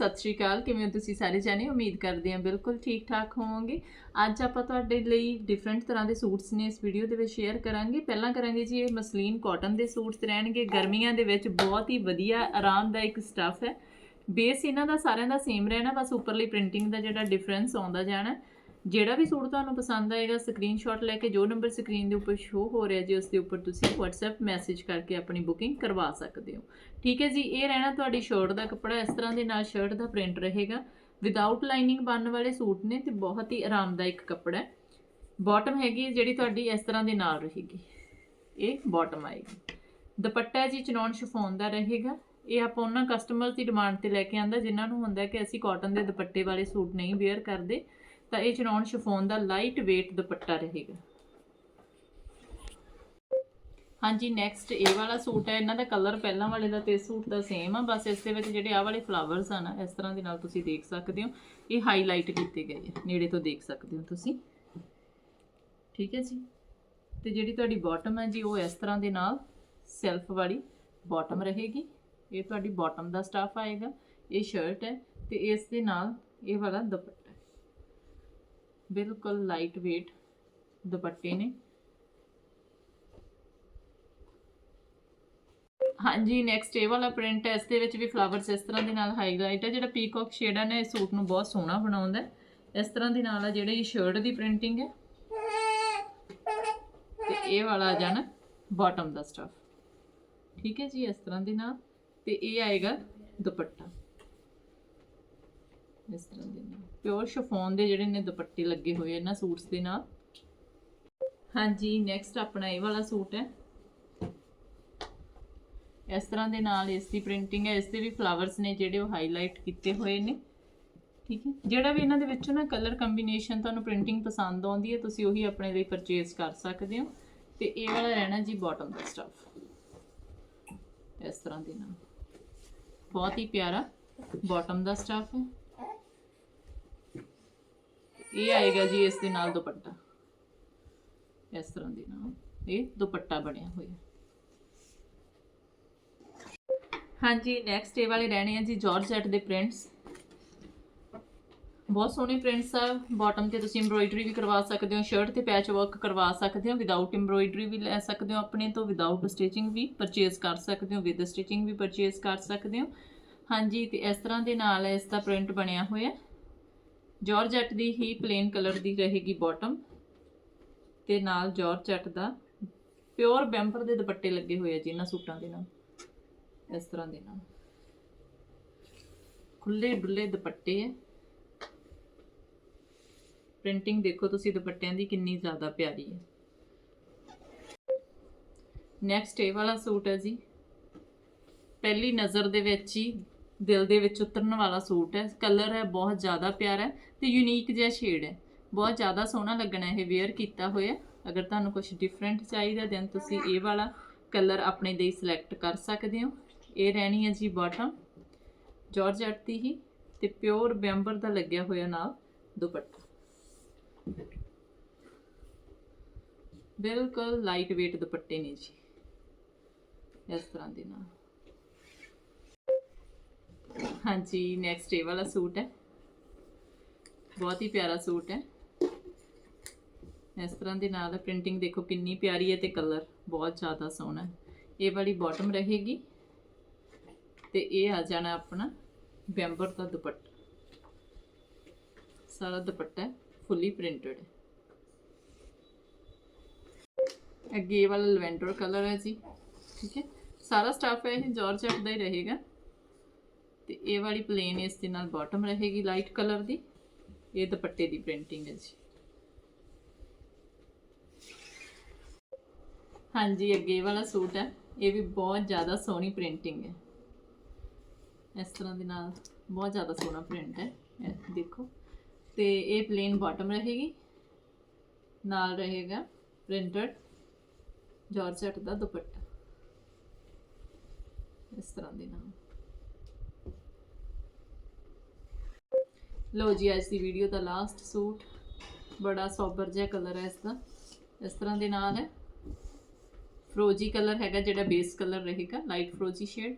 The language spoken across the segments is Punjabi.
ਸਤਿ ਸ਼੍ਰੀ ਅਕਾਲ। ਕਿਵੇਂ ਹੋ ਤੁਸੀਂ ਸਾਰੇ ਜਾਣੇ? ਉਮੀਦ ਕਰਦੇ ਹਾਂ ਬਿਲਕੁਲ ਠੀਕ ਠਾਕ ਹੋਵੋਗੇ। ਅੱਜ ਆਪਾਂ ਤੁਹਾਡੇ ਲਈ ਡਿਫਰੈਂਟ ਤਰ੍ਹਾਂ ਦੇ ਸੂਟਸ ਨੇ ਇਸ ਵੀਡੀਓ ਦੇ ਵਿੱਚ ਸ਼ੇਅਰ ਕਰਾਂਗੇ। ਪਹਿਲਾਂ ਕਰਾਂਗੇ ਜੀ ਇਹ ਮਸਲੀਨ ਕਾਟਨ ਦੇ ਸੂਟਸ ਰਹਿਣਗੇ। ਗਰਮੀਆਂ ਦੇ ਵਿੱਚ ਬਹੁਤ ਹੀ ਵਧੀਆ, ਆਰਾਮਦਾਇਕ ਸਟੱਫ ਹੈ। ਬੇਸ ਇਹਨਾਂ ਦਾ ਸਾਰਿਆਂ ਦਾ ਸੇਮ ਰਹਿਣਾ, ਬਸ ਉੱਪਰਲੀ ਪ੍ਰਿੰਟਿੰਗ ਦਾ ਜਿਹੜਾ ਡਿਫਰੈਂਸ ਆਉਂਦਾ ਜਾਣਾ। ਜਿਹੜਾ ਵੀ ਸੂਟ ਤੁਹਾਨੂੰ ਪਸੰਦ ਆਏਗਾ ਸਕਰੀਨਸ਼ਾਟ ਲੈ ਕੇ ਜੋ ਨੰਬਰ ਸਕਰੀਨ ਦੇ ਉੱਪਰ ਸ਼ੋ ਹੋ ਰਿਹਾ ਜੀ ਉਸ ਦੇ ਉੱਪਰ ਤੁਸੀਂ WhatsApp ਮੈਸੇਜ ਕਰਕੇ ਆਪਣੀ ਬੁਕਿੰਗ ਕਰਵਾ ਸਕਦੇ ਹੋ। ਠੀਕ ਹੈ ਜੀ, ਇਹ ਰਹਿਣਾ ਤੁਹਾਡੀ ਸ਼ਰਟ ਦਾ ਕੱਪੜਾ, ਇਸ ਤਰ੍ਹਾਂ ਦੇ ਨਾਲ ਸ਼ਰਟ ਦਾ ਪ੍ਰਿੰਟ ਰਹੇਗਾ। ਵਿਦਆਊਟ ਲਾਈਨਿੰਗ ਬਣਨ ਵਾਲੇ ਸੂਟ ਨੇ ਤੇ ਬਹੁਤ ਹੀ ਆਰਾਮਦਾਇਕ ਕੱਪੜਾ ਹੈ। ਬਾਟਮ ਹੈਗੀ ਹੈ ਜਿਹੜੀ ਤੁਹਾਡੀ ਇਸ ਤਰ੍ਹਾਂ ਦੇ ਨਾਲ ਰਹੇਗੀ। ਇਹ ਬਾਟਮ ਆਏਗੀ। ਦੁਪੱਟਾ ਜੀ ਚਨੌਨ ਸ਼ਿਫੋਨ ਦਾ ਰਹੇਗਾ। ਇਹ ਆਪਾਂ ਉਹਨਾਂ ਕਸਟਮਰਸ ਦੀ ਡਿਮਾਂਡ ਤੇ ਲੈ ਕੇ ਆਂਦਾ, ਜਿਨ੍ਹਾਂ ਨੂੰ ਹੁੰਦਾ ਕਿ ਅਸੀਂ ਕਾਟਨ ਦੇ ਦੁਪੱਟੇ ਵਾਲੇ ਸੂਟ ਨਹੀਂ ਵੇਅਰ ਕਰਦੇ। ਤਾਂ ਇਹ ਚਨੌਨ ਸ਼ਿਫੋਨ ਦਾ ਲਾਈਟ weight ਦੁਪੱਟਾ ਰਹੇਗਾ। ਹਾਂਜੀ ਨੈਕਸਟ ਇਹ ਵਾਲਾ ਸੂਟ ਹੈ। ਇਹਨਾਂ ਦਾ ਕਲਰ ਪਹਿਲਾਂ ਵਾਲੇ ਦਾ ਤੇ ਇਸ ਸੂਟ ਦਾ ਸੇਮ ਆ। ਬਸ ਇਸ ਦੇ ਵਿੱਚ ਜਿਹੜੇ ਆਹ ਵਾਲੇ ਫਲਾਵਰਸ ਆ ਨਾ, ਇਸ ਤਰ੍ਹਾਂ ਦੇ ਨਾਲ ਤੁਸੀਂ ਦੇਖ ਸਕਦੇ ਹੋ। ਇਹ ਹਾਈਲਾਈਟ ਕੀਤੇ ਗਏ ਆ। ਨੇੜੇ ਤੋਂ ਦੇਖ ਸਕਦੇ ਹੋ ਤੁਸੀਂ। ਠੀਕ ਹੈ ਜੀ? ਤੇ ਜਿਹੜੀ ਤੁਹਾਡੀ ਬਾਟਮ ਹੈ ਜੀ, ਉਹ ਇਸ ਤਰ੍ਹਾਂ ਦੇ ਨਾਲ ਸੈਲਫ ਵਾਲੀ ਬਾਟਮ ਰਹੇਗੀ। ਇਹ ਤੁਹਾਡੀ ਬਾਟਮ ਦਾ ਸਟਾਫ ਆਏਗਾ। ਇਹ ਸ਼ਰਟ ਹੈ ਤੇ ਇਸ ਦੇ ਨਾਲ ਇਹ ਵਾਲਾ ਦੁਪੱਟਾ ਬਿਲਕੁਲ ਲਾਈਟ weight ਦੁਪੱਟੇ ਨੇ। ਹਾਂਜੀ ਨੈਕਸਟ ਇਹ ਵਾਲਾ ਪ੍ਰਿੰਟ ਹੈ ਇਸ ਦੇ ਵਿੱਚ ਵੀ ਫਲਾਵਰਸ ਇਸ ਤਰ੍ਹਾਂ ਦੇ ਨਾਲ ਹਾਈਲਾਈਟ ਹੈ, ਜਿਹੜਾ ਪੀਕੌਕ ਸ਼ੇਡ ਹੈ ਨਾ, ਇਹ ਸੂਟ ਨੂੰ ਬਹੁਤ ਸੋਹਣਾ ਬਣਾਉਂਦਾ ਇਸ ਤਰ੍ਹਾਂ ਦੇ ਨਾਲ ਆ ਜਿਹੜੀ ਸ਼ਰਟ ਦੀ ਪ੍ਰਿੰਟਿੰਗ ਹੈ। ਤੇ ਇਹ ਵਾਲਾ ਆ ਜਾਣਾ ਬਾਟਮ ਦਾ ਸਟਫ ਠੀਕ ਹੈ ਜੀ, ਇਸ ਤਰ੍ਹਾਂ ਦੇ ਨਾਲ। ਤੇ ਇਹ ਆਏਗਾ ਦੁਪੱਟਾ। ਇਸ ਤਰ੍ਹਾਂ ਦੇ ਨਾਲ ਪਿਓਰ ਸ਼ਫੋਨ ਦੇ ਜਿਹੜੇ ਨੇ ਦੁਪੱਟੇ ਲੱਗੇ ਹੋਏ ਇਹਨਾਂ ਸੂਟਸ ਦੇ ਨਾਲ। ਹਾਂਜੀ ਨੈਕਸਟ ਆਪਣਾ ਇਹ ਵਾਲਾ ਸੂਟ ਹੈ। ਇਸ ਤਰ੍ਹਾਂ ਦੇ ਨਾਲ ਇਸ ਦੀ ਪ੍ਰਿੰਟਿੰਗ ਹੈ, ਇਸ ਦੇ ਵੀ ਫਲਾਵਰਸ ਨੇ ਜਿਹੜੇ ਉਹ ਹਾਈਲਾਈਟ ਕੀਤੇ ਹੋਏ ਨੇ। ਠੀਕ ਹੈ? ਜਿਹੜਾ ਵੀ ਇਹਨਾਂ ਦੇ ਵਿੱਚੋਂ ਨਾ ਕਲਰ ਕੰਬੀਨੇਸ਼ਨ ਤੁਹਾਨੂੰ ਪ੍ਰਿੰਟਿੰਗ ਪਸੰਦ ਆਉਂਦੀ ਹੈ, ਤੁਸੀਂ ਉਹੀ ਆਪਣੇ ਲਈ ਪਰਚੇਸ ਕਰ ਸਕਦੇ ਹੋ। ਤੇ ਇਹ ਵਾਲਾ ਰਹਿਣਾ ਜੀ ਬਾਟਮ ਦਾ ਸਟਫ ਇਸ ਤਰ੍ਹਾਂ ਦੇ ਨਾਲ। ਬਹੁਤ ਹੀ ਪਿਆਰਾ ਬਾਟਮ ਦਾ ਸਟਫ ਹੈ। ਇਹ ਆਏਗਾ ਜੀ ਇਸ ਦੇ ਨਾਲ ਦੁਪੱਟਾ। ਇਸ ਤਰ੍ਹਾਂ ਦੇ ਨਾਲ ਇਹ ਦੁਪੱਟਾ ਬਣਿਆ ਹੋਇਆ। ਹਾਂਜੀ ਨੈਕਸਟ ਇਹ ਵਾਲੇ ਰਹਿਣੇ ਆ ਜੀ ਜਾਰਜੈਟ ਦੇ ਪ੍ਰਿੰਟਸ ਬਹੁਤ ਸੋਹਣੇ ਪ੍ਰਿੰਟਸ ਆ। ਬਾਟਮ ਤੇ ਤੁਸੀਂ ਐਮਬ੍ਰੋਇਡਰੀ ਵੀ ਕਰਵਾ ਸਕਦੇ ਹੋ ਸ਼ਰਟ ਤੇ ਪੈਚ ਵਰਕ ਕਰਵਾ ਸਕਦੇ ਹੋ ਵਿਦਆਊਟ ਐਮਬ੍ਰੋਇਡਰੀ ਵੀ ਲੈ ਸਕਦੇ ਹੋ ਆਪਣੇ ਤੋਂ ਵਿਦਆਊਟ ਸਟਿਚਿੰਗ ਵੀ ਪਰਚੇਸ ਕਰ ਸਕਦੇ ਹੋ ਵਿਦ ਸਟਿਚਿੰਗ ਵੀ ਪਰਚੇਸ ਕਰ ਸਕਦੇ ਹੋ। ਹਾਂਜੀ, ਤੇ ਇਸ ਤਰ੍ਹਾਂ ਦੇ ਨਾਲ ਇਸ ਦਾ ਪ੍ਰਿੰਟ ਬਣਿਆ ਹੋਇਆ। ਜਾਰਜੈਟ ਦੀ ਹੀ ਪਲੇਨ ਕਲਰ ਦੀ ਰਹੇਗੀ ਬਾਟਮ ਤੇ ਨਾਲ ਜਾਰਜੈਟ ਦਾ ਪਿਓਰ ਬੈਂਪਰ ਦੇ ਦੁਪੱਟੇ ਲੱਗੇ ਹੋਏ ਆ ਜੀ ਇਹਨਾਂ ਸੂਟਾਂ ਦੇ ਨਾਲ, ਇਸ ਤਰ੍ਹਾਂ ਦੇ ਨਾਲ। ਖੁੱਲੇ ਡੁੱਲੇ ਦੁਪੱਟੇ ਹੈ ਪ੍ਰਿੰਟਿੰਗ ਦੇਖੋ ਤੁਸੀਂ ਦੁਪੱਟਿਆਂ ਦੀ ਕਿੰਨੀ ਜ਼ਿਆਦਾ ਪਿਆਰੀ ਹੈ ਨੈਕਸਟ ਇਹ ਵਾਲਾ ਸੂਟ ਹੈ ਜੀ। ਪਹਿਲੀ ਨਜ਼ਰ ਦੇ ਵਿੱਚ ਹੀ ਦਿਲ ਦੇ ਵਿੱਚ ਉਤਰਨ ਵਾਲਾ ਸੂਟ ਹੈ। ਕਲਰ ਹੈ, ਬਹੁਤ ਜ਼ਿਆਦਾ ਪਿਆਰਾ ਹੈ ਤੇ ਯੂਨੀਕ ਜਿਹਾ ਸ਼ੇਡ ਹੈ। ਬਹੁਤ ਜ਼ਿਆਦਾ ਸੋਹਣਾ ਲੱਗਣਾ ਇਹ ਵੇਅਰ ਕੀਤਾ ਹੋਇਆ। ਅਗਰ ਤੁਹਾਨੂੰ ਕੁਝ ਡਿਫਰੈਂਟ ਚਾਹੀਦਾ ਦੈਨ ਤੁਸੀਂ ਇਹ ਵਾਲਾ ਕਲਰ ਆਪਣੇ ਲਈ ਸਿਲੈਕਟ ਕਰ ਸਕਦੇ ਹੋ। ਇਹ ਰਹਿਣੀ ਹੈ ਜੀ ਬਾਟਮ ਜਾਰਜਟ ਦੀ ਹੀ ਤੇ ਪਿਓਰ ਬੈਂਬਰ ਦਾ ਲੱਗਿਆ ਹੋਇਆ ਨਾਲ ਦੁਪੱਟਾ। ਬਿਲਕੁਲ ਲਾਈਟ weight ਦੁਪੱਟੇ ਨੇ ਜੀ। ਇਸ ਤਰ੍ਹਾਂ ਦੇ ਨਾਲ। ਹਾਂਜੀ ਨੈਕਸਟ ਇਹ ਵਾਲਾ ਸੂਟ ਹੈ। ਬਹੁਤ ਹੀ ਪਿਆਰਾ ਸੂਟ ਹੈ। ਇਸ ਤਰ੍ਹਾਂ ਦੇ ਨਾਲ ਪ੍ਰਿੰਟਿੰਗ ਦੇਖੋ ਕਿੰਨੀ ਪਿਆਰੀ ਹੈ ਤੇ ਕਲਰ ਬਹੁਤ ਜ਼ਿਆਦਾ ਸੋਹਣਾ ਇਹ ਵਾਲੀ ਬਾਟਮ ਰਹੇਗੀ ਤੇ ਇਹ ਆ ਜਾਣਾ ਆਪਣਾ ਬੈਂਬਰ ਦਾ ਦੁਪੱਟਾ। ਸਾਰਾ ਦੁਪੱਟਾ ਫੁੱਲੀ ਪ੍ਰਿੰਟਡ ਹੈ। ਅੱਗੇ ਇਹ ਵਾਲਾ ਲਵੈਂਡਰ ਕਲਰ ਹੈ ਜੀ, ਠੀਕ ਹੈ। ਸਾਰਾ ਸਟਾਫ ਹੈ ਇਹ ਜਾਰਜਟ ਦਾ ਹੀ ਰਹੇਗਾ। ਤੇ ਇਹ ਵਾਲੀ ਪਲੇਨ ਇਸ ਦੇ ਨਾਲ ਬਾਟਮ ਰਹੇਗੀ ਲਾਈਟ ਕਲਰ ਦੀ। ਇਹ ਦੁਪੱਟੇ ਦੀ ਪ੍ਰਿੰਟਿੰਗ ਹੈ ਜੀ। ਹਾਂਜੀ, ਅੱਗੇ ਵਾਲਾ ਸੂਟ ਹੈ। ਇਹ ਵੀ ਬਹੁਤ ਜ਼ਿਆਦਾ ਸੋਹਣੀ ਪ੍ਰਿੰਟਿੰਗ ਹੈ। ਇਸ ਤਰ੍ਹਾਂ ਦੇ ਨਾਲ ਬਹੁਤ ਜ਼ਿਆਦਾ ਸੋਹਣਾ ਪ੍ਰਿੰਟ ਹੈ। ਇਹ ਦੇਖੋ। ਤੇ ਇਹ ਪਲੇਨ ਬਾਟਮ ਰਹੇਗੀ। ਨਾਲ ਰਹੇਗਾ ਪ੍ਰਿੰਟਡ ਜਾਰਜਟ ਦਾ ਦੁਪੱਟਾ। ਇਸ ਤਰ੍ਹਾਂ ਦੇ ਨਾਲ। ਲੋ ਜੀ ਅੱਜ ਦੀ ਵੀਡੀਓ ਦਾ ਲਾਸਟ ਸੂਟ। ਬੜਾ ਸੋਬਰ ਜਿਹਾ ਕਲਰ ਹੈ ਇਸ ਦਾ ਇਸ ਤਰ੍ਹਾਂ ਦੇ ਨਾਲ ਹੈ। ਫਰੋਜੀ ਕਲਰ ਹੈਗਾ ਜਿਹੜਾ ਬੇਸ ਕਲਰ ਰਹੇਗਾ ਲਾਈਟ ਫਰੋਜੀ ਸ਼ੇਡ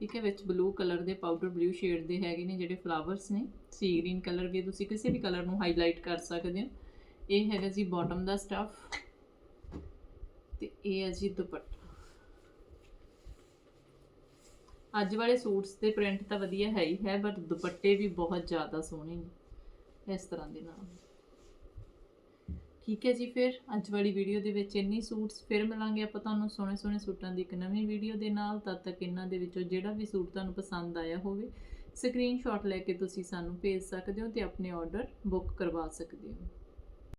ਠੀਕ ਹੈ, ਵਿੱਚ ਬਲੂ ਕਲਰ ਦੇ ਪਾਊਡਰ ਬਲੂ ਸ਼ੇਡ ਦੇ ਹੈਗੇ ਨੇ ਜਿਹੜੇ ਫਲਾਵਰਸ ਨੇ। ਸੀ ਗ੍ਰੀਨ ਕਲਰ ਵੀ ਤੁਸੀਂ ਕਿਸੇ ਵੀ ਕਲਰ ਨੂੰ ਹਾਈਲਾਈਟ ਕਰ ਸਕਦੇ ਹੋ। ਇਹ ਹੈਗਾ ਜੀ ਬਾਟਮ ਦਾ ਸਟਫ ਤੇ ਇਹ ਹੈ ਜੀ ਦੁਪੱਟਾ। ਅੱਜ ਵਾਲੇ ਸੂਟਸ ਦੇ ਪ੍ਰਿੰਟ ਤਾਂ ਵਧੀਆ ਹੈ ਹੀ ਹੈ ਬਟ ਦੁਪੱਟੇ ਵੀ ਬਹੁਤ ਜ਼ਿਆਦਾ ਸੋਹਣੇ ਨੇ, ਇਸ ਤਰ੍ਹਾਂ ਦੇ ਨਾਲ। ਠੀਕ ਹੈ ਜੀ ਫਿਰ, ਅੱਜ ਵਾਲੀ ਵੀਡੀਓ ਦੇ ਵਿੱਚ ਇੰਨੀ ਸੂਟਸ, ਫਿਰ ਮਿਲਾਂਗੇ ਆਪਾਂ ਤੁਹਾਨੂੰ ਸੋਹਣੇ ਸੋਹਣੇ ਸੂਟਾਂ ਦੀ ਇੱਕ ਨਵੀਂ ਵੀਡੀਓ ਦੇ ਨਾਲ। ਤਦ ਤੱਕ ਇਹਨਾਂ ਦੇ ਵਿੱਚੋਂ ਜਿਹੜਾ ਵੀ ਸੂਟ ਤੁਹਾਨੂੰ ਪਸੰਦ ਆਇਆ ਹੋਵੇ ਸਕਰੀਨਸ਼ਾਟ ਲੈ ਕੇ ਤੁਸੀਂ ਸਾਨੂੰ ਭੇਜ ਸਕਦੇ ਹੋ ਤੇ ਆਪਣੇ ਆਰਡਰ ਬੁੱਕ ਕਰਵਾ ਸਕਦੇ ਹੋ।